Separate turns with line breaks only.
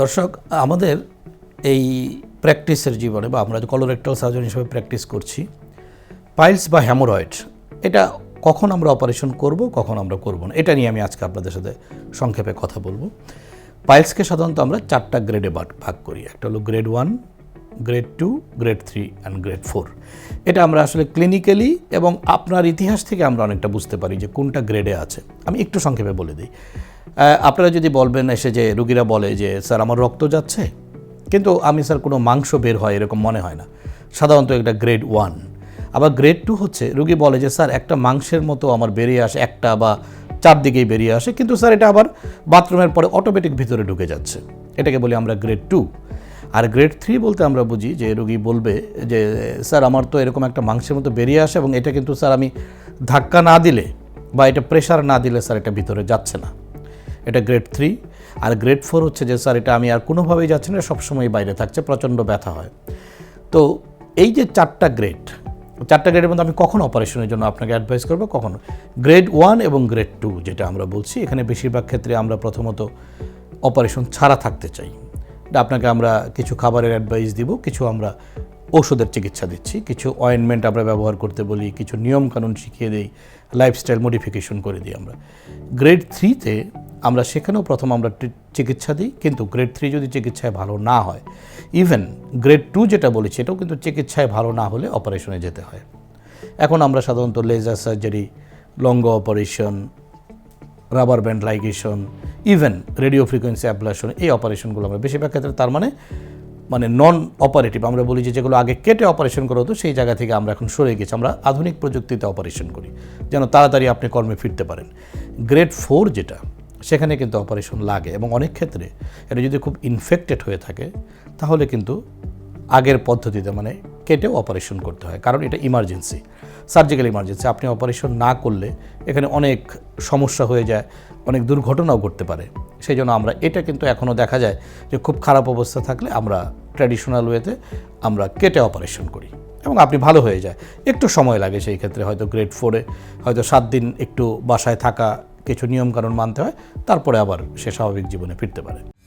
দর্শক, আমাদের এই প্র্যাকটিসের জীবনে বা আমরা কলোরেক্টাল সার্জন হিসেবে প্র্যাকটিস করছি, পাইলস বা হ্যামোরয়েড, এটা কখন আমরা অপারেশন করব, কখন আমরা করব না, এটা নিয়ে আমি আজকে আপনাদের সাথে সংক্ষেপে কথা বলব। পাইলসকে সাধারণত আমরা চারটা গ্রেডে ভাগ করি। একটা হলো grade one grade two grade three and grade four এটা আমরা আসলে ক্লিনিক্যালি এবং আপনার ইতিহাস থেকে আমরা অনেকটা বুঝতে পারি যে কোনটা গ্রেডে আছে। আমি একটু সংক্ষেপে বলে দিই। আপনারা যদি বলবেন, এসে যে রুগীরা বলে যে, স্যার, আমার রক্ত যাচ্ছে। কিন্তু আমি, স্যার, কোনো মাংস বের হয় এরকম মনে হয় না। সাধারণত এটা গ্রেড ওয়ান। আবার গ্রেড টু হচ্ছে, রুগী বলে যে, স্যার, একটা মাংসের মতো আমার বেরিয়ে আসে, একটা বা চারদিকেই বেরিয়ে আসে। কিন্তু, স্যার, এটা আবার বাথরুমের পরে অটোমেটিক ভিতরে ঢুকে যাচ্ছে। এটাকে বলি আমরা গ্রেড টু। আর গ্রেড থ্রি বলতে আমরা বুঝি যে, রুগী বলবে যে, স্যার, আমার তো এরকম একটা মাংসের মতো বেরিয়ে আসে এবং এটা কিন্তু, স্যার, আমি ধাক্কা না দিলে বা এটা প্রেশার না দিলে, স্যার, এটা ভিতরে যাচ্ছে না। এটা গ্রেড থ্রি আর গ্রেড ফোর হচ্ছে যে, স্যার, এটা আমি আর কোনোভাবেই যাচ্ছি না সবসময় বাইরে থাকছে, প্রচণ্ড ব্যথা হয়। তো এই যে চারটা গ্রেড চারটা গ্রেডের মধ্যে আমি কখন অপারেশনের জন্য আপনাকে অ্যাডভাইস করব? কখন? গ্রেড ওয়ান এবং গ্রেড টু যেটা আমরা বলছি, এখানে বেশিরভাগ ক্ষেত্রে আমরা প্রথমত অপারেশন ছাড়া থাকতে চাই। এটা আপনাকে আমরা কিছু খাবারের অ্যাডভাইস দিব, কিছু আমরা ওষুধের চিকিৎসা দিচ্ছি, কিছু অয়েনমেন্ট আমরা ব্যবহার করতে বলি, কিছু নিয়মকানুন শিখিয়ে দিই লাইফস্টাইল মডিফিকেশন করে দিই আমরা। গ্রেড থ্রিতে আমরা সেখানেও প্রথম আমরা চিকিৎসা দিই, কিন্তু গ্রেড থ্রি যদি চিকিৎসায় ভালো না হয় ইভেন গ্রেড টু যেটা বলেছি, এটাও কিন্তু চিকিৎসায় ভালো না হলে অপারেশনে যেতে হয়। এখন আমরা সাধারণত laser surgery লঙ্গ operation rubber band ligation even radiofrequency ablation এই অপারেশনগুলো আমরা বেশিরভাগ ক্ষেত্রে তার মানে মানে নন অপারেটিভ আমরা বলি যে যেগুলো আগে কেটে অপারেশন করা হতো, সেই জায়গা থেকে আমরা এখন সরে গেছি, আমরা আধুনিক প্রযুক্তিতে অপারেশন করি, যেন তাড়াতাড়ি আপনি কর্মে ফিরতে পারেন। গ্রেড ফোর যেটা সেখানে কিন্তু অপারেশন লাগে এবং অনেক ক্ষেত্রে এটা যদি খুব ইনফেক্টেড হয়ে থাকে, তাহলে কিন্তু আগের পদ্ধতিতে মানে কেটেও অপারেশন করতে হয়। কারণ এটা ইমার্জেন্সি সার্জিক্যাল ইমার্জেন্সি আপনি অপারেশন না করলে এখানে অনেক সমস্যা হয়ে যায়, অনেক দুর্ঘটনাও ঘটতে পারে। সেই জন্য আমরা, এটা কিন্তু এখনও দেখা যায় যে খুব খারাপ অবস্থা থাকলে আমরা ট্র্যাডিশনাল ওয়েতে আমরা কেটে অপারেশন করি এবং আপনি ভালো হয়ে যায়। একটু সময় লাগে সেই ক্ষেত্রে, হয়তো গ্রেড ফোরে হয়তো সাত দিন একটু বাসায় থাকা কিছু নিয়মকানুন মানতে হয় তারপরে আবার সে স্বাভাবিক জীবনে ফিরতে পারে।